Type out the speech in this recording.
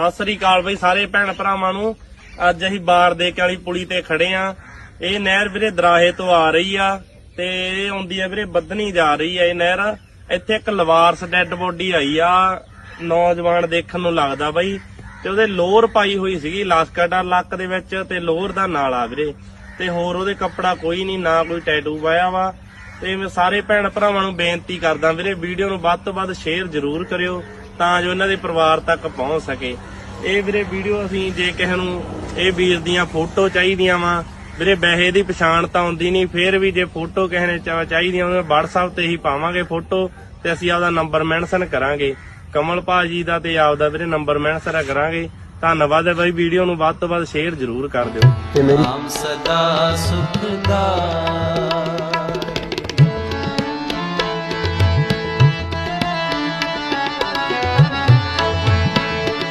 ਸਤਿ ਸ੍ਰੀ ਅਕਾਲ ਬਈ ਸਾਰੇ ਭੈਣ ਭਰਾਵਾਂ ਨੂੰ। ਅੱਜ ਅਸੀਂ ਬਾਰ ਦੇ ਕੇ ਵਾਲੀ ਪੁਲੀ ਤੇ ਖੜੇ ਆ। ਇਹ ਨਹਿਰ ਵੀਰੇ ਦਰਾਹੇ ਤੋਂ ਆ ਰਹੀ ਆ ਤੇ ਇਹ ਆਉਂਦੀ ਆ ਵੀਰੇ ਬੱਦਨੀ ਜਾ ਰਹੀ ਆ ਇਹ ਨਹਿਰ। ਇੱਥੇ ਇੱਕ ਲਵਾਰਸ ਡੈੱਡ ਬੋਡੀ ਆਈ ਆ। ਨੌਜਵਾਨ ਦੇਖਣ ਨੂੰ ਲੱਗਦਾ ਬਈ। ਤੇ ਉਹਦੇ ਲੋਅਰ ਪਾਈ ਹੋਈ ਸੀਗੀ ਲਾਸਕਟਾ ਲੱਕ ਦੇ ਵਿੱਚ ਤੇ ਲੋਅਰ ਦਾ ਨਾਲ ਆ ਵੀਰੇ। ਤੇ ਹੋਰ ਉਹਦੇ ਕੱਪੜਾ ਕੋਈ ਨਹੀਂ, ਨਾ ਕੋਈ ਟੈਟੂ ਪਾਇਆ ਵਾ। ਤੇ ਮੈਂ ਸਾਰੇ ਭੈਣ ਭਰਾਵਾਂ ਨੂੰ ਬੇਨਤੀ ਕਰਦਾ ਵੀਰੇ, ਵੀਡੀਓ ਨੂੰ ਵੱਧ ਤੋਂ ਵੱਧ ਸ਼ੇਅਰ ਜ਼ਰੂਰ ਕਰਿਓ। ਤਾਂ ਜੋ ਇਹਨਾਂ ਦੇ ਪਰਿਵਾਰ ਤੱਕ ਪਹੁੰਚ ਸਕੇ। ਇਹ ਵੀਰੇ ਵੀਡੀਓ ਅਸੀਂ ਜੇ ਕਿਸੇ ਨੂੰ ਇਹ ਵੀਰ ਦੀਆਂ ਫੋਟੋ ਚਾਹੀਦੀਆਂ ਵਾ ਵੀਰੇ ਵੈਸੇ ਦੀ ਪਛਾਣ ਤਾਂ ਆਉਂਦੀ ਨਹੀਂ ਫੇਰ ਵੀ ਜੇ ਫੋਟੋ ਕਿਸੇ ਨੇ ਚਾਹੀਦੀਆਂ ਉਹਨਾਂ WhatsApp ਤੇ ਹੀ ਪਾਵਾਂਗੇ ਫੋਟੋ ਤੇ ਅਸੀਂ ਆਪਦਾ ਨੰਬਰ ਮੈਂਸ਼ਨ ਕਰਾਂਗੇ। ਕਮਲ ਭਾਜੀ ਦਾ ਤੇ ਆਪਦਾ ਵੀਰੇ ਨੰਬਰ ਮੈਂਸ਼ਨ ਕਰਾਂਗੇ। ਧੰਨਵਾਦ ਹੈ ਬਾਈ ਵੀਡੀਓ ਨੂੰ ਵੱਧ ਤੋਂ ਵੱਧ ਸ਼ੇਅਰ ਜ਼ਰੂਰ ਕਰ ਦਿਓ। ਤੇ ਮੇਰੀ ਸਦਾ ਸੁਖ ਦਾ।